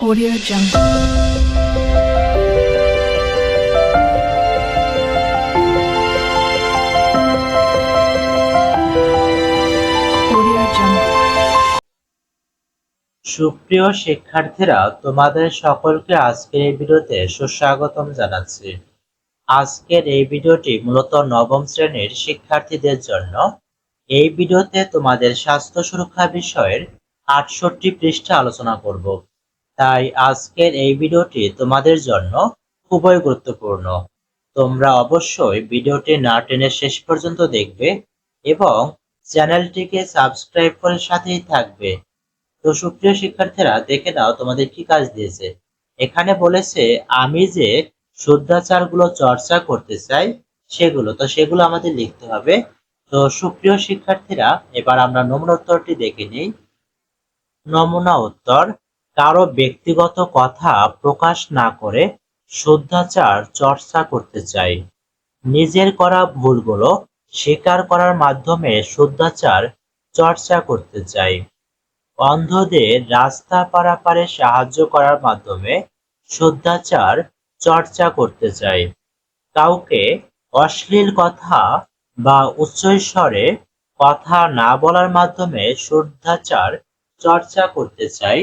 Audio Jungle. সুপ্রিয় শিক্ষার্থীরা, তোমাদের সকলকে আজকের এই ভিডিওতে সুস্বাগতম জানাচ্ছি। আজকের এই ভিডিওটি মূলত নবম শ্রেণির শিক্ষার্থীদের জন্য। এই ভিডিওতে তোমাদের স্বাস্থ্য সুরক্ষা বিষয়ের আটষট্টি পৃষ্ঠা আলোচনা করব। তাই আজকের এই ভিডিওটি তোমাদের জন্য খুবই গুরুত্বপূর্ণ। তোমরা অবশ্যই ভিডিওটি না টেনে শেষ পর্যন্ত দেখবে এবং চ্যানেলটিকে সাবস্ক্রাইব করে সাথেই থাকবে। তো সুপ্রিয় শিক্ষার্থীরা, দেখে নাও তোমাদের কি কাজ দিয়েছে। এখানে বলেছে, আমি যে শুদ্ধাচারগুলো চর্চা করতে চাই সেগুলো, তো সেগুলো আমাদের লিখতে হবে। তো সুপ্রিয় শিক্ষার্থীরা, এবার আমরা নমুনা উত্তরটি দেখে নিই। নমুনা উত্তর কারও ব্যক্তিগত কথা প্রকাশ না করে শুদ্ধাচার চর্চা করতে চাই। নিজের করা ভুলগুলো স্বীকার করার মাধ্যমে শুদ্ধাচার চর্চা করতে চাই। অন্ধদের রাস্তা পারাপারে সাহায্য করার মাধ্যমে শুদ্ধাচার চর্চা করতে চাই। কাউকে অশ্লীল কথা বা উচ্চস্বরে কথা না বলার মাধ্যমে শুদ্ধাচার চর্চা করতে চাই।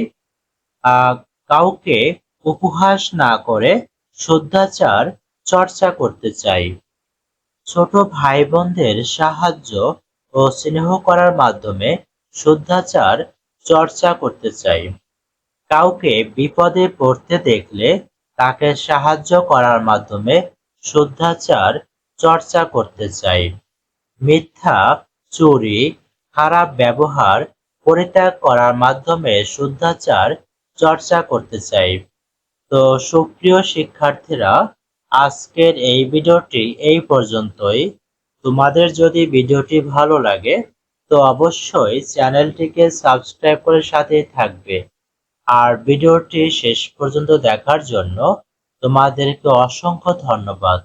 কাউকে উপহাস না করে শুদ্ধাচার চর্চা করতে চাই। ছোট ভাই বোনদের সাহায্য ও স্নেহ করার মাধ্যমে শুদ্ধাচার চর্চা করতে চাই। কাউকে বিপদে পড়তে দেখলে তাকে সাহায্য করার মাধ্যমে শুদ্ধাচার চর্চা করতে চাই। মিথ্যা, চুরি, খারাপ ব্যবহার, পরিত্যাগ করার মাধ্যমে শুদ্ধাচার চর্চা করতে চাই। তো সুপ্রিয় শিক্ষার্থীরা, আজকের এই ভিডিওটি এই পর্যন্তই। তোমাদের যদি ভিডিওটি ভালো লাগে, তো অবশ্যই চ্যানেলটিকে সাবস্ক্রাইব করে সাথেই থাকবে। আর ভিডিওটি শেষ পর্যন্ত দেখার জন্য তোমাদেরকে অসংখ্য ধন্যবাদ।